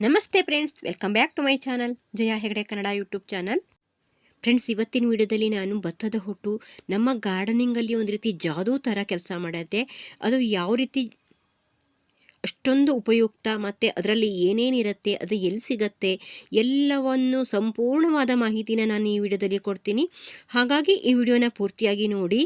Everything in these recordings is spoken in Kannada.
ನಮಸ್ತೆ friends welcome back to my channel Jaya Hegde Kannada YouTube channel friends ಇವತ್ತಿನ ವಿಡಿಯೋದಲ್ಲಿ ನಾನು ಭತ್ತದ ಹೊಟ್ಟು, ನಮ್ಮ ಗಾರ್ಡನಿಂಗಲ್ಲಿ ಒಂದು ರೀತಿ ಜಾದೂ ಥರ ಕೆಲಸ ಮಾಡುತ್ತೆ. ಅದು ಯಾವ ರೀತಿ ಅಷ್ಟೊಂದು ಉಪಯುಕ್ತ, ಮತ್ತು ಅದರಲ್ಲಿ ಏನೇನಿರುತ್ತೆ ಅದು ಎಲ್ಲಿ ಸಿಗತ್ತೆ, ಎಲ್ಲವನ್ನು ಸಂಪೂರ್ಣವಾದ ಮಾಹಿತಿನ ನಾನು ಈ ವಿಡಿಯೋದಲ್ಲಿ ಕೊಡ್ತೀನಿ. ಹಾಗಾಗಿ ಈ ವಿಡಿಯೋನ ಪೂರ್ತಿಯಾಗಿ ನೋಡಿ.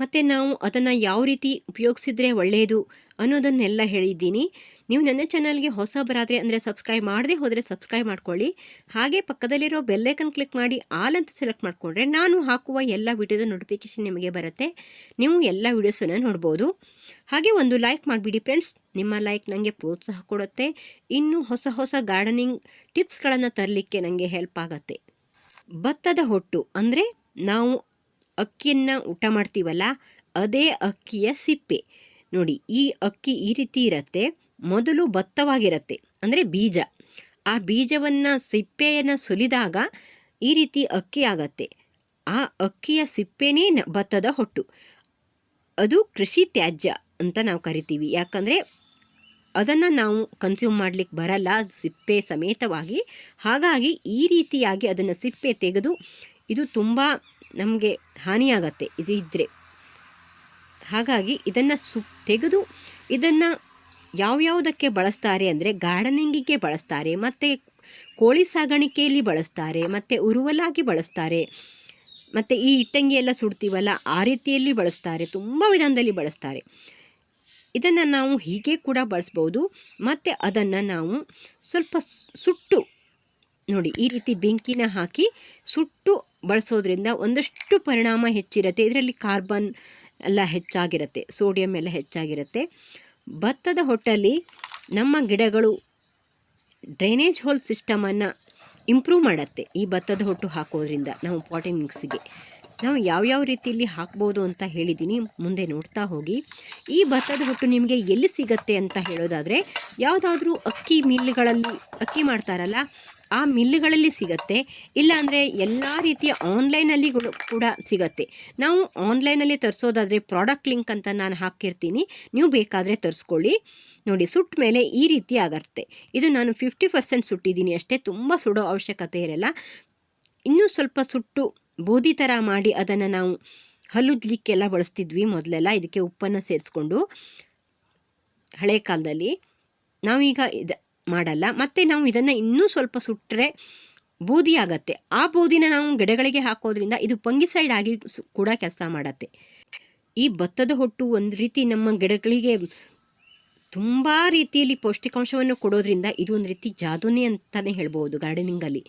ಮತ್ತು ನಾವು ಅದನ್ನು ಯಾವ ರೀತಿ ಉಪಯೋಗಿಸಿದ್ರೆ ಒಳ್ಳೆಯದು ಅನ್ನೋದನ್ನೆಲ್ಲ ಹೇಳಿದ್ದೀನಿ. ನೀವು ನನ್ನ ಚಾನಲ್ಗೆ ಹೊಸಬರಾದರೆ ಅಂದರೆ ಸಬ್ಸ್ಕ್ರೈಬ್ ಮಾಡದೆ ಹೋದರೆ ಸಬ್ಸ್ಕ್ರೈಬ್ ಮಾಡ್ಕೊಳ್ಳಿ. ಹಾಗೆ ಪಕ್ಕದಲ್ಲಿರೋ ಬೆಲ್ಲೈಕನ್ ಕ್ಲಿಕ್ ಮಾಡಿ ಆಲ್ ಅಂತ ಸೆಲೆಕ್ಟ್ ಮಾಡಿಕೊಂಡ್ರೆ ನಾನು ಹಾಕುವ ಎಲ್ಲ ವಿಡಿಯೋದ ನೋಟಿಫಿಕೇಷನ್ ನಿಮಗೆ ಬರುತ್ತೆ. ನೀವು ಎಲ್ಲ ವೀಡಿಯೋಸನ್ನು ನೋಡ್ಬೋದು. ಹಾಗೆ ಒಂದು ಲೈಕ್ ಮಾಡಿಬಿಡಿ ಫ್ರೆಂಡ್ಸ್ ನಿಮ್ಮ ಲೈಕ್ ನನಗೆ ಪ್ರೋತ್ಸಾಹ ಕೊಡುತ್ತೆ. ಇನ್ನು ಹೊಸ ಹೊಸ ಗಾರ್ಡನಿಂಗ್ ಟಿಪ್ಸ್ಗಳನ್ನು ತರಲಿಕ್ಕೆ ನನಗೆ ಹೆಲ್ಪ್ ಆಗುತ್ತೆ. ಭತ್ತದ ಹೊಟ್ಟು ಅಂದರೆ ನಾವು ಅಕ್ಕಿಯನ್ನು ಊಟ ಮಾಡ್ತೀವಲ್ಲ, ಅದೇ ಅಕ್ಕಿಯ ಸಿಪ್ಪೆ. ನೋಡಿ, ಈ ಅಕ್ಕಿ ಈ ರೀತಿ ಇರುತ್ತೆ. ಮೊದಲು ಭತ್ತವಾಗಿರುತ್ತೆ ಅಂದರೆ ಬೀಜ. ಆ ಬೀಜವನ್ನು ಸಿಪ್ಪೆಯನ್ನು ಸುಲಿದಾಗ ಈ ರೀತಿ ಅಕ್ಕಿ ಆಗತ್ತೆ. ಆ ಅಕ್ಕಿಯ ಸಿಪ್ಪೆನೇ ಭತ್ತದ ಹೊಟ್ಟು. ಅದು ಕೃಷಿ ತ್ಯಾಜ್ಯ ಅಂತ ನಾವು ಕರಿತೀವಿ. ಯಾಕಂದರೆ ಅದನ್ನು ನಾವು ಕನ್ಸ್ಯೂಮ್ ಮಾಡಲಿಕ್ಕೆ ಬರಲ್ಲ. ಸಿಪ್ಪೆ ಸಮೇತವಾಗಿ. ಹಾಗಾಗಿ ಈ ರೀತಿಯಾಗಿ ಅದನ್ನು ಸಿಪ್ಪೆ ತೆಗೆದು ಇದು ತುಂಬ ನಮಗೆ ಹಾನಿಯಾಗತ್ತೆ. ಇದು ಇದ್ದರೆ ಹಾಗಾಗಿ ಇದನ್ನು ಸು, ತೆಗೆದು ಇದನ್ನು ಯಾವ್ಯಾವುದಕ್ಕೆ ಬಳಸ್ತಾರೆ ಅಂದರೆ ಗಾರ್ಡನಿಂಗಿಗೆ ಬಳಸ್ತಾರೆ, ಮತ್ತು ಕೋಳಿ ಸಾಗಾಣಿಕೆಯಲ್ಲಿ ಬಳಸ್ತಾರೆ, ಮತ್ತು ಉರುವಲಾಗಿ ಬಳಸ್ತಾರೆ, ಮತ್ತು ಈ ಇಟ್ಟಂಗಿ ಎಲ್ಲ ಸುಡ್ತೀವಲ್ಲ, ಆ ರೀತಿಯಲ್ಲಿ ಬಳಸ್ತಾರೆ, ತುಂಬ ವಿಧಾನದಲ್ಲಿ ಬಳಸ್ತಾರೆ. ಇದನ್ನು ನಾವು ಹೀಗೆ ಕೂಡ ಬಳಸ್ಬೋದು. ಮತ್ತು ಅದನ್ನು ನಾವು ಸ್ವಲ್ಪ ಸುಟ್ಟು, ನೋಡಿ ಈ ರೀತಿ ಬೆಂಕಿನ ಹಾಕಿ ಸುಟ್ಟು ಬಳಸೋದ್ರಿಂದ ಒಂದಷ್ಟು ಪರಿಣಾಮ ಹೆಚ್ಚಿರುತ್ತೆ. ಇದರಲ್ಲಿ ಕಾರ್ಬನ್ ಎಲ್ಲ ಹೆಚ್ಚಾಗಿರುತ್ತೆ, ಸೋಡಿಯಂ ಎಲ್ಲ ಹೆಚ್ಚಾಗಿರುತ್ತೆ. ಭತ್ತದ ಹೊಟ್ಟಲ್ಲಿ ನಮ್ಮ ಗಿಡಗಳು ಡ್ರೈನೇಜ್ ಹೋಲ್ ಸಿಸ್ಟಮನ್ನು ಇಂಪ್ರೂವ್ ಮಾಡುತ್ತೆ ಈ ಭತ್ತದ ಹೊಟ್ಟು ಹಾಕೋದ್ರಿಂದ ನಾವು ಪಾಟಿಂಗ್ ಮಿಕ್ಸಿಗೆ. ನಾವು ಯಾವ್ಯಾವ ರೀತಿಯಲ್ಲಿ ಹಾಕ್ಬೋದು ಅಂತ ಹೇಳಿದ್ದೀನಿ ಮುಂದೆ ನೋಡ್ತಾ ಹೋಗಿ. ಈ ಭತ್ತದ ಹೊಟ್ಟು ನಿಮಗೆ ಎಲ್ಲಿ ಸಿಗತ್ತೆ ಅಂತ ಹೇಳೋದಾದರೆ, ಯಾವುದಾದ್ರೂ ಅಕ್ಕಿ ಮಿಲ್ಗಳಲ್ಲಿ, ಅಕ್ಕಿ ಮಾಡ್ತಾರಲ್ಲ ಆ ಮಿಲ್ಲುಗಳಲ್ಲಿ ಸಿಗತ್ತೆ. ಇಲ್ಲಾಂದರೆ ಎಲ್ಲ ರೀತಿಯ ಆನ್ಲೈನಲ್ಲಿ ಕೂಡ ಸಿಗತ್ತೆ. ನಾವು ಆನ್ಲೈನಲ್ಲಿ ತರಿಸೋದಾದರೆ ಪ್ರಾಡಕ್ಟ್ ಲಿಂಕ್ ಅಂತ ನಾನು ಹಾಕಿರ್ತೀನಿ ನೀವು ಬೇಕಾದರೆ ತರಿಸ್ಕೊಳ್ಳಿ. ನೋಡಿ ಸುಟ್ಟ ಮೇಲೆ ಈ ರೀತಿ ಆಗತ್ತೆ. ಇದು ನಾನು ಫಿಫ್ಟಿ ಪರ್ಸೆಂಟ್ ಸುಟ್ಟಿದ್ದೀನಿ ಅಷ್ಟೇ. ತುಂಬ ಸುಡೋ ಅವಶ್ಯಕತೆ ಇರಲ್ಲ. ಇನ್ನೂ ಸ್ವಲ್ಪ ಸುಟ್ಟು ಬೂದಿ ಥರ ಮಾಡಿ ಅದನ್ನು ನಾವು ಹಲುದ್ಲಿಕ್ಕೆಲ್ಲ ಬಳಸ್ತಿದ್ವಿ ಮೊದಲೆಲ್ಲ. ಇದಕ್ಕೆ ಉಪ್ಪನ್ನು ಸೇರಿಸ್ಕೊಂಡು ಹಳೆ ಕಾಲದಲ್ಲಿ. ನಾವೀಗ ಇದು ಮಾಡಲ್ಲ. ಮತ್ತು ನಾವು ಇದನ್ನು ಇನ್ನೂ ಸ್ವಲ್ಪ ಸುಟ್ಟರೆ ಬೂದಿ ಆಗತ್ತೆ. ಆ ಬೂದಿನ ನಾವು ಗಿಡಗಳಿಗೆ ಹಾಕೋದ್ರಿಂದ ಇದು ಪಂಗಿಸೈಡ್ ಆಗಿ ಕೂಡ ಕೆಲಸ ಮಾಡತ್ತೆ. ಈ ಭತ್ತದ ಹೊಟ್ಟು ಒಂದು ರೀತಿ ನಮ್ಮ ಗಿಡಗಳಿಗೆ ತುಂಬ ರೀತಿಯಲ್ಲಿ ಪೌಷ್ಟಿಕಾಂಶವನ್ನು ಕೊಡೋದ್ರಿಂದ ಇದು ಒಂದು ರೀತಿ ಜಾದೂನೇ ಅಂತಲೇ ಹೇಳ್ಬೋದು ಗಾರ್ಡನಿಂಗಲ್ಲಿ.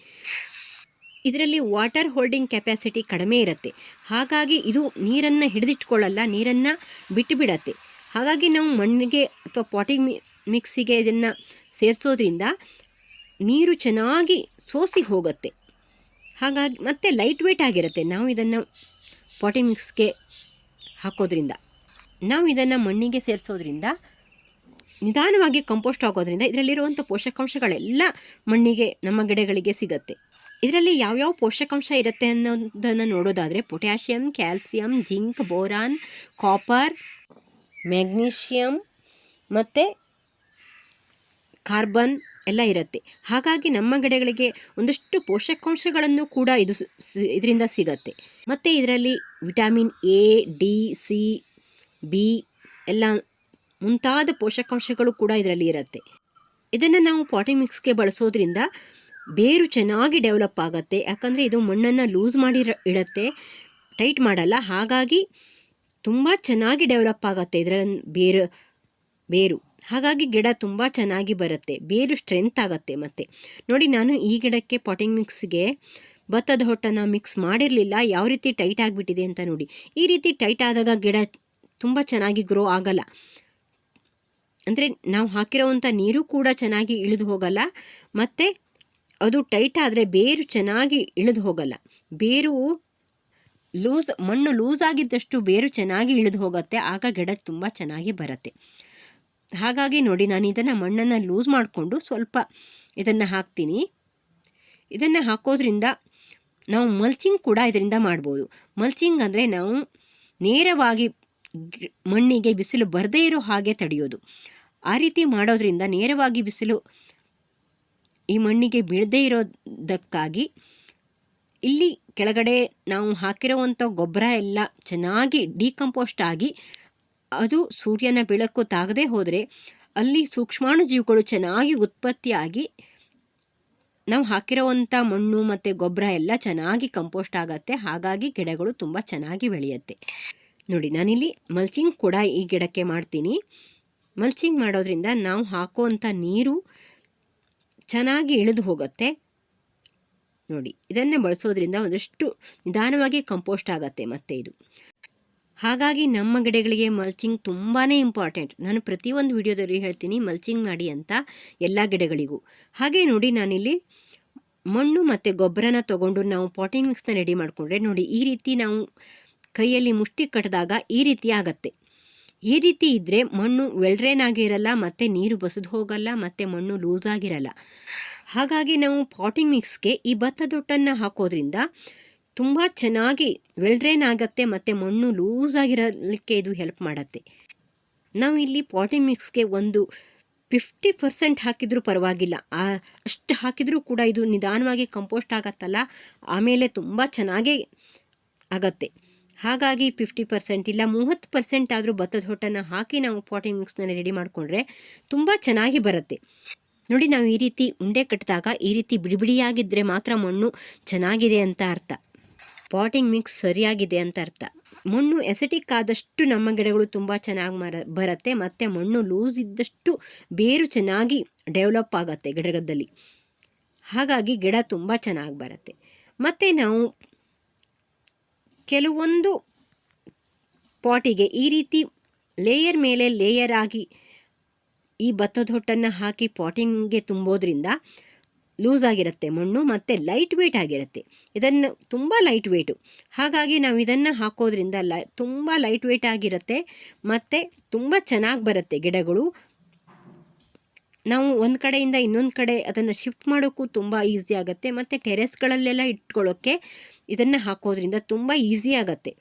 ಇದರಲ್ಲಿ ವಾಟರ್ ಹೋಲ್ಡಿಂಗ್ ಕೆಪಾಸಿಟಿ ಕಡಿಮೆ ಇರುತ್ತೆ. ಹಾಗಾಗಿ ಇದು ನೀರನ್ನು ಹಿಡಿದಿಟ್ಕೊಳ್ಳಲ್ಲ, ನೀರನ್ನು ಬಿಟ್ಟು ಬಿಡತ್ತೆ ಹಾಗಾಗಿ ನಾವು ಮಣ್ಣಿಗೆ ಅಥವಾ ಪಾಟಿಂಗ್ ಮಿಕ್ಸಿಗೆ ಇದನ್ನು ಸೇರಿಸೋದ್ರಿಂದ ನೀರು ಚೆನ್ನಾಗಿ ಸೋಸಿ ಹೋಗುತ್ತೆ. ಹಾಗಾಗಿ ಮತ್ತೆ ಲೈಟ್ ವೇಟ್ ಆಗಿರುತ್ತೆ. ನಾವು ಇದನ್ನು ಪಾಟಿ ಮಿಕ್ಸ್ಗೆ ಹಾಕೋದ್ರಿಂದ. ನಾವು ಇದನ್ನು ಮಣ್ಣಿಗೆ ಸೇರಿಸೋದ್ರಿಂದ, ನಿಧಾನವಾಗಿ ಕಂಪೋಸ್ಟ್ ಹಾಕೋದ್ರಿಂದ ಇದರಲ್ಲಿರುವಂಥ ಪೋಷಕಾಂಶಗಳೆಲ್ಲ ಮಣ್ಣಿಗೆ, ನಮ್ಮ ಗಿಡಗಳಿಗೆ ಸಿಗುತ್ತೆ. ಇದರಲ್ಲಿ ಯಾವ್ಯಾವ ಪೋಷಕಾಂಶ ಇರುತ್ತೆ ಅನ್ನೋದನ್ನು ನೋಡೋದಾದರೆ potassium calcium zinc boron copper magnesium ಮತ್ತು ಕಾರ್ಬನ್ ಎಲ್ಲ ಇರುತ್ತೆ. ಹಾಗಾಗಿ ನಮ್ಮ ಗಿಡಗಳಿಗೆ ಒಂದಷ್ಟು ಪೋಷಕಾಂಶಗಳನ್ನು ಕೂಡ ಇದು ಇದರಿಂದ ಸಿಗತ್ತೆ. ಮತ್ತು ಇದರಲ್ಲಿ vitamin A, D, C, B ಎಲ್ಲ ಮುಂತಾದ ಪೋಷಕಾಂಶಗಳು ಕೂಡ ಇದರಲ್ಲಿ ಇರುತ್ತೆ. ಇದನ್ನು ನಾವು ಪಾಟಿಂಗ್ ಮಿಕ್ಸ್ಗೆ ಬಳಸೋದ್ರಿಂದ ಬೇರು ಚೆನ್ನಾಗಿ ಡೆವಲಪ್ ಆಗುತ್ತೆ. ಯಾಕಂದರೆ ಇದು ಮಣ್ಣನ್ನು ಲೂಸ್ ಮಾಡಿ ಇಡತ್ತೆ, ಟೈಟ್ ಮಾಡಲ್ಲ. ಹಾಗಾಗಿ ತುಂಬ ಚೆನ್ನಾಗಿ ಡೆವಲಪ್ ಆಗುತ್ತೆ ಇದರ ಬೇರು ಬೇರು. ಹಾಗಾಗಿ ಗಿಡ ತುಂಬ ಚೆನ್ನಾಗಿ ಬರುತ್ತೆ. ಬೇರು ಸ್ಟ್ರೆಂತ್ ಆಗುತ್ತೆ ಮತ್ತೆ. ನೋಡಿ ನಾನು ಈ ಗಿಡಕ್ಕೆ ಪಾಟಿಂಗ್ ಮಿಕ್ಸ್ಗೆ ಭತ್ತದ ಹೊಟ್ಟನ ಮಿಕ್ಸ್ ಮಾಡಿರಲಿಲ್ಲ. ಯಾವ ರೀತಿ ಟೈಟ್ ಆಗಿಬಿಟ್ಟಿದೆ ಅಂತ ನೋಡಿ. ಈ ರೀತಿ ಟೈಟ್ ಆದಾಗ ಗಿಡ ತುಂಬ ಚೆನ್ನಾಗಿ ಗ್ರೋ ಆಗಲ್ಲ. ಅಂದರೆ ನಾವು ಹಾಕಿರೋವಂಥ ನೀರು ಕೂಡ ಚೆನ್ನಾಗಿ ಇಳಿದು ಹೋಗಲ್ಲ. ಮತ್ತು ಅದು ಟೈಟ್ ಆದರೆ ಬೇರು ಚೆನ್ನಾಗಿ ಇಳಿದು ಹೋಗಲ್ಲ. ಬೇರು ಲೂಸ್ ಮಣ್ಣು ಲೂಸ್ ಆಗಿದ್ದಷ್ಟು ಬೇರು ಚೆನ್ನಾಗಿ ಇಳಿದು ಹೋಗುತ್ತೆ. ಆಗ ಗಿಡ ತುಂಬ ಚೆನ್ನಾಗಿ ಬರುತ್ತೆ. ಹಾಗಾಗಿ ನೋಡಿ, ನಾನು ಇದನ್ನು ಮಣ್ಣನ್ನು ಲೂಸ್ ಮಾಡಿಕೊಂಡು ಸ್ವಲ್ಪ ಇದನ್ನು ಹಾಕ್ತೀನಿ. ಇದನ್ನು ಹಾಕೋದ್ರಿಂದ ನಾವು ಮಲ್ಚಿಂಗ್ ಕೂಡ ಇದರಿಂದ ಮಾಡ್ಬೋದು. ಮಲ್ಚಿಂಗ್ ಅಂದರೆ ನಾವು ನೇರವಾಗಿ ಮಣ್ಣಿಗೆ ಬಿಸಿಲು ಬರದೇ ಇರೋ ಹಾಗೆ ತಡೆಯೋದು. ಆ ರೀತಿ ಮಾಡೋದ್ರಿಂದ ನೇರವಾಗಿ ಬಿಸಿಲು ಈ ಮಣ್ಣಿಗೆ ಬೀಳದೇ ಇರೋದಕ್ಕಾಗಿ ಇಲ್ಲಿ ಕೆಳಗಡೆ ನಾವು ಹಾಕಿರೋವಂಥ ಗೊಬ್ಬರ ಎಲ್ಲ ಚೆನ್ನಾಗಿ ಡಿಕಂಪೋಸ್ಟ್ ಆಗಿ ಅದು ಸೂರ್ಯನ ಬೆಳಕು ತಾಗದೇ ಹೋದರೆ ಅಲ್ಲಿ ಸೂಕ್ಷ್ಮಾಣು ಜೀವಿಗಳು ಚೆನ್ನಾಗಿ ಉತ್ಪತ್ತಿಯಾಗಿ ನಾವು ಹಾಕಿರೋವಂಥ ಮಣ್ಣು ಮತ್ತು ಗೊಬ್ಬರ ಎಲ್ಲ ಚೆನ್ನಾಗಿ ಕಂಪೋಸ್ಟ್ ಆಗತ್ತೆ. ಹಾಗಾಗಿ ಗಿಡಗಳು ತುಂಬ ಚೆನ್ನಾಗಿ ಬೆಳೆಯುತ್ತೆ. ನೋಡಿ, ನಾನಿಲ್ಲಿ ಮಲ್ಚಿಂಗ್ ಕೂಡ ಈ ಗಿಡಕ್ಕೆ ಮಾಡ್ತೀನಿ. ಮಲ್ಚಿಂಗ್ ಮಾಡೋದ್ರಿಂದ ನಾವು ಹಾಕುವಂಥ ನೀರು ಚೆನ್ನಾಗಿ ಇಳಿದು ಹೋಗುತ್ತೆ. ನೋಡಿ, ಇದನ್ನೇ ಬಳಸೋದ್ರಿಂದ ಒಂದಷ್ಟು ನಿಧಾನವಾಗಿ ಕಂಪೋಸ್ಟ್ ಆಗತ್ತೆ ಮತ್ತೆ ಇದು. ಹಾಗಾಗಿ ನಮ್ಮ ಗಿಡಗಳಿಗೆ ಮಲ್ಚಿಂಗ್ ತುಂಬಾ ಇಂಪಾರ್ಟೆಂಟ್ ನಾನು ಪ್ರತಿಯೊಂದು ವಿಡಿಯೋದಲ್ಲಿ ಹೇಳ್ತೀನಿ ಮಲ್ಚಿಂಗ್ ಮಾಡಿ ಅಂತ ಎಲ್ಲ ಗಿಡಗಳಿಗೂ. ಹಾಗೆ ನೋಡಿ ನಾನಿಲ್ಲಿ ಮಣ್ಣು ಮತ್ತು ಗೊಬ್ಬರನ ತೊಗೊಂಡು ನಾವು ಪಾಟಿಂಗ್ ಮಿಕ್ಸ್ನ ರೆಡಿ ಮಾಡಿಕೊಂಡ್ರೆ ನೋಡಿ ಈ ರೀತಿ ನಾವು ಕೈಯಲ್ಲಿ ಮುಷ್ಟಿ ಕಟ್ಟಿದಾಗ ಈ ರೀತಿ ಆಗತ್ತೆ. ಈ ರೀತಿ ಇದ್ದರೆ ಮಣ್ಣು ವೆಲ್ಡ್ರೇನ್ ಆಗಿರಲ್ಲ, ಮತ್ತು ನೀರು ಬಸಿದು ಹೋಗಲ್ಲ, ಮತ್ತು ಮಣ್ಣು ಲೂಸ್ ಆಗಿರಲ್ಲ. ಹಾಗಾಗಿ ನಾವು ಪಾಟಿಂಗ್ ಮಿಕ್ಸ್ಗೆ ಈ ಭತ್ತದೊಟ್ಟನ್ನು ಹಾಕೋದ್ರಿಂದ ತುಂಬ ಚೆನ್ನಾಗಿ ವೆಲ್ಡ್ರೇನ್ ಆಗುತ್ತೆ ಮತ್ತು ಮಣ್ಣು ಲೂಸ್ ಆಗಿರಲಿಕ್ಕೆ ಇದು ಹೆಲ್ಪ್ ಮಾಡುತ್ತೆ. ನಾವು ಇಲ್ಲಿ ಪಾಟಿ ಮಿಕ್ಸ್ಗೆ ಒಂದು ಫಿಫ್ಟಿ ಪರ್ಸೆಂಟ್ ಹಾಕಿದರೂ ಪರವಾಗಿಲ್ಲ. ಅಷ್ಟು ಹಾಕಿದರೂ ಕೂಡ ಇದು ನಿಧಾನವಾಗಿ ಕಂಪೋಸ್ಟ್ ಆಗತ್ತಲ್ಲ, ಆಮೇಲೆ ತುಂಬ ಚೆನ್ನಾಗೇ ಆಗತ್ತೆ. ಹಾಗಾಗಿ ಫಿಫ್ಟಿ ಪರ್ಸೆಂಟ್ ಇಲ್ಲ, ಮೂವತ್ತು ಪರ್ಸೆಂಟ್ ಆದರೂ ಭತ್ತದ ಹೊಟ್ಟನ್ನು ಹಾಕಿ ನಾವು ಪಾಟಿಂಗ್ ಮಿಕ್ಸ್ನ ರೆಡಿ ಮಾಡಿಕೊಂಡ್ರೆ ತುಂಬ ಚೆನ್ನಾಗಿ ಬರುತ್ತೆ. ನೋಡಿ, ನಾವು ಈ ರೀತಿ ಉಂಡೆ ಕಟ್ಟಿದಾಗ ಈ ರೀತಿ ಬಿಡಿಬಿಡಿಯಾಗಿದ್ದರೆ ಮಾತ್ರ ಮಣ್ಣು ಚೆನ್ನಾಗಿದೆ ಅಂತ ಅರ್ಥ. ಪಾಟಿಂಗ್ ಮಿಕ್ಸ್ ಸರಿಯಾಗಿದೆ ಅಂತ ಅರ್ಥ. ಮಣ್ಣು ಎಸೆಟಿಕ್ ಆದಷ್ಟು ನಮ್ಮ ಗಿಡಗಳು ತುಂಬ ಚೆನ್ನಾಗಿ ಮರ, ಬರುತ್ತೆ, ಮತ್ತು ಮಣ್ಣು ಲೂಸ್ ಇದ್ದಷ್ಟು ಬೇರು ಚೆನ್ನಾಗಿ ಡೆವಲಪ್ ಆಗುತ್ತೆ ಗಿಡಗಳಲ್ಲಿ ಹಾಗಾಗಿ ಗಿಡ ತುಂಬ ಚೆನ್ನಾಗಿ ಬರುತ್ತೆ. ಮತ್ತು ನಾವು ಕೆಲವೊಂದು ಪಾಟಿಗೆ ಈ ರೀತಿ ಲೇಯರ್ ಮೇಲೆ ಲೇಯರ್ ಆಗಿ ಈ ಭತ್ತದ ಹೊಟ್ಟನ್ನು ಹಾಕಿ ಪಾಟಿಂಗ್ಗೆ ತುಂಬೋದ್ರಿಂದ ಲೂಸ್ ಆಗಿರುತ್ತೆ, ಮಣ್ಣು ಮತ್ತು ಲೈಟ್ ವೆಯ್ಟ್ ಆಗಿರುತ್ತೆ. ಇದನ್ನು ತುಂಬ ಲೈಟ್ ವೆಯ್ಟು ಹಾಗಾಗಿ ನಾವು ಇದನ್ನು ಹಾಕೋದ್ರಿಂದ ಲೈ ತುಂಬ ಲೈಟ್ ವೆಯ್ಟ್ ಆಗಿರುತ್ತೆ ಮತ್ತು ತುಂಬ ಚೆನ್ನಾಗಿ ಬರುತ್ತೆ ಗಿಡಗಳು. ನಾವು ಒಂದು ಕಡೆಯಿಂದ ಇನ್ನೊಂದು ಕಡೆ ಅದನ್ನು ಶಿಫ್ಟ್ ಮಾಡೋಕ್ಕೂ ತುಂಬ ಈಸಿ ಆಗುತ್ತೆ ಮತ್ತು ಟೆರೆಸ್ಗಳಲ್ಲೆಲ್ಲ ಇಟ್ಕೊಳ್ಳೋಕ್ಕೆ ಇದನ್ನು ಹಾಕೋದ್ರಿಂದ ತುಂಬ ಈಸಿ ಆಗುತ್ತೆ.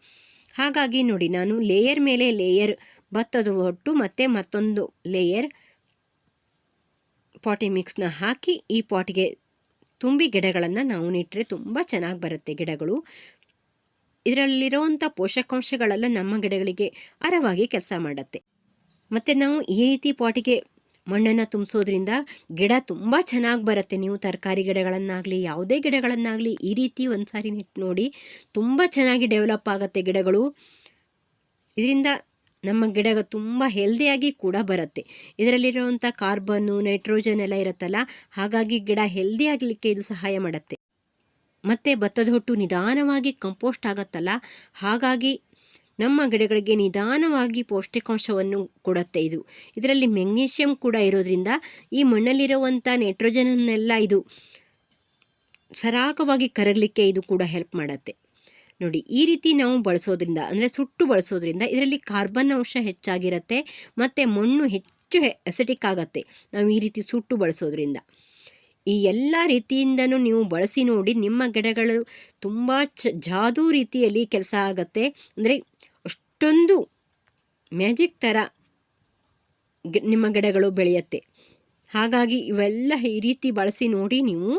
ಹಾಗಾಗಿ ನೋಡಿ, ನಾನು ಲೇಯರ್ ಮೇಲೆ ಲೇಯರ್ ಭತ್ತದ ಒಟ್ಟು ಮತ್ತು ಮತ್ತೊಂದು ಲೇಯರ್ ಪಾಟಿ ಮಿಕ್ಸ್ನ ಹಾಕಿ ಈ ಪಾಟಿಗೆ ತುಂಬಿ ಗಿಡಗಳನ್ನು ನಾವು ನೆಟ್ಟರೆ ತುಂಬ ಚೆನ್ನಾಗಿ ಬರುತ್ತೆ ಗಿಡಗಳು. ಇದರಲ್ಲಿರುವಂಥ ಪೋಷಕಾಂಶಗಳೆಲ್ಲ ನಮ್ಮ ಗಿಡಗಳಿಗೆ ಅರವಾಗಿ ಕೆಲಸ ಮಾಡುತ್ತೆ. ಮತ್ತು ನಾವು ಈ ರೀತಿ ಪಾಟಿಗೆ ಮಣ್ಣನ್ನು ತುಂಬಿಸೋದ್ರಿಂದ ಗಿಡ ತುಂಬ ಚೆನ್ನಾಗಿ ಬರುತ್ತೆ. ನೀವು ತರಕಾರಿ ಗಿಡಗಳನ್ನಾಗಲಿ, ಯಾವುದೇ ಗಿಡಗಳನ್ನಾಗಲಿ ಈ ರೀತಿ ಒಂದು ಸಾರಿ ನೆಟ್ಟು ನೋಡಿ ತುಂಬ ಚೆನ್ನಾಗಿ ಡೆವಲಪ್ ಆಗುತ್ತೆ ಗಿಡಗಳು. ಇದರಿಂದ ನಮ್ಮ ಗಿಡ ತುಂಬ ಹೆಲ್ದಿಯಾಗಿ ಕೂಡ ಬರುತ್ತೆ. ಇದರಲ್ಲಿರುವಂಥ ಕಾರ್ಬನ್ನು ನೈಟ್ರೋಜನ್ ಎಲ್ಲ ಇರುತ್ತಲ್ಲ, ಹಾಗಾಗಿ ಗಿಡ ಹೆಲ್ದಿ ಆಗಲಿಕ್ಕೆ ಇದು ಸಹಾಯ ಮಾಡುತ್ತೆ. ಮತ್ತು ಭತ್ತದ ಹೊಟ್ಟು ನಿಧಾನವಾಗಿ ಕಂಪೋಸ್ಟ್ ಆಗುತ್ತಲ್ಲ, ಹಾಗಾಗಿ ನಮ್ಮ ಗಿಡಗಳಿಗೆ ನಿಧಾನವಾಗಿ ಪೌಷ್ಟಿಕಾಂಶವನ್ನು ಕೊಡುತ್ತೆ ಇದು. ಇದರಲ್ಲಿ ಮೆಗ್ನೀಷಿಯಂ ಕೂಡ ಇರೋದ್ರಿಂದ ಈ ಮಣ್ಣಲ್ಲಿರುವಂಥ ನೈಟ್ರೋಜನನ್ನೆಲ್ಲ ಇದು ಸರಾಗವಾಗಿ ಕರಗಲಿಕ್ಕೆ ಇದು ಕೂಡ ಹೆಲ್ಪ್ ಮಾಡುತ್ತೆ. ನೋಡಿ, ಈ ರೀತಿ ನಾವು ಬಳಸೋದ್ರಿಂದ, ಅಂದರೆ ಸುಟ್ಟು ಬಳಸೋದ್ರಿಂದ ಇದರಲ್ಲಿ ಕಾರ್ಬನ್ ಅಂಶ ಹೆಚ್ಚಾಗಿರುತ್ತೆ, ಮತ್ತು ಮಣ್ಣು ಹೆಚ್ಚು ಎಸೆಟಿಕ್ ಆಗುತ್ತೆ. ನಾವು ಈ ರೀತಿ ಸುಟ್ಟು ಬಳಸೋದ್ರಿಂದ. ಈ ಎಲ್ಲ ರೀತಿಯಿಂದನೂ ನೀವು ಬಳಸಿ ನೋಡಿ, ನಿಮ್ಮ ಗಿಡಗಳು ತುಂಬ ಚ, ಜಾದೂ ರೀತಿಯಲ್ಲಿ ಕೆಲಸ ಆಗುತ್ತೆ. ಅಂದರೆ ಅಷ್ಟೊಂದು ಮ್ಯಾಜಿಕ್ ಥರ ನಿಮ್ಮ ಗಿಡಗಳು ಬೆಳೆಯುತ್ತೆ. ಹಾಗಾಗಿ ಇವೆಲ್ಲ ಈ ರೀತಿ ಬಳಸಿ ನೋಡಿ, ನೀವು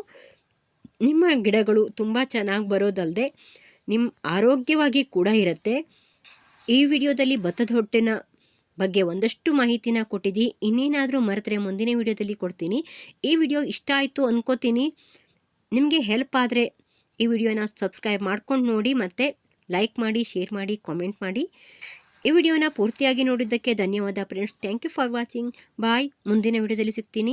ನಿಮ್ಮ ಗಿಡಗಳು ತುಂಬ ಚೆನ್ನಾಗಿ ಬರೋದಲ್ಲದೆ ನಿಮ್ಮ ಆರೋಗ್ಯವಾಗಿ ಕೂಡ ಇರುತ್ತೆ. ಈ ವಿಡಿಯೋದಲ್ಲಿ ಭತ್ತದ ಹೊಟ್ಟೆನ ಬಗ್ಗೆ ಒಂದಷ್ಟು ಮಾಹಿತಿನ ಕೊಟ್ಟಿದ್ದಿ ಇನ್ನೇನಾದರೂ ಮರೆತರೆ ಮುಂದಿನ ವಿಡಿಯೋದಲ್ಲಿ ಕೊಡ್ತೀನಿ. ಈ ವಿಡಿಯೋ ಇಷ್ಟ ಆಯಿತು ಅನ್ಕೋತೀನಿ. ನಿಮಗೆ ಹೆಲ್ಪ್ ಆದರೆ ಈ ವಿಡಿಯೋನ ಸಬ್ಸ್ಕ್ರೈಬ್ ಮಾಡ್ಕೊಂಡು ನೋಡಿ ಮತ್ತು ಲೈಕ್ ಮಾಡಿ ಶೇರ್ ಮಾಡಿ ಕಾಮೆಂಟ್ ಮಾಡಿ. ಈ ವಿಡಿಯೋನ ಪೂರ್ತಿಯಾಗಿ ನೋಡಿದ್ದಕ್ಕೆ ಧನ್ಯವಾದ friends thank you for watching bye ಮುಂದಿನ ವಿಡಿಯೋದಲ್ಲಿ ಸಿಗ್ತೀನಿ.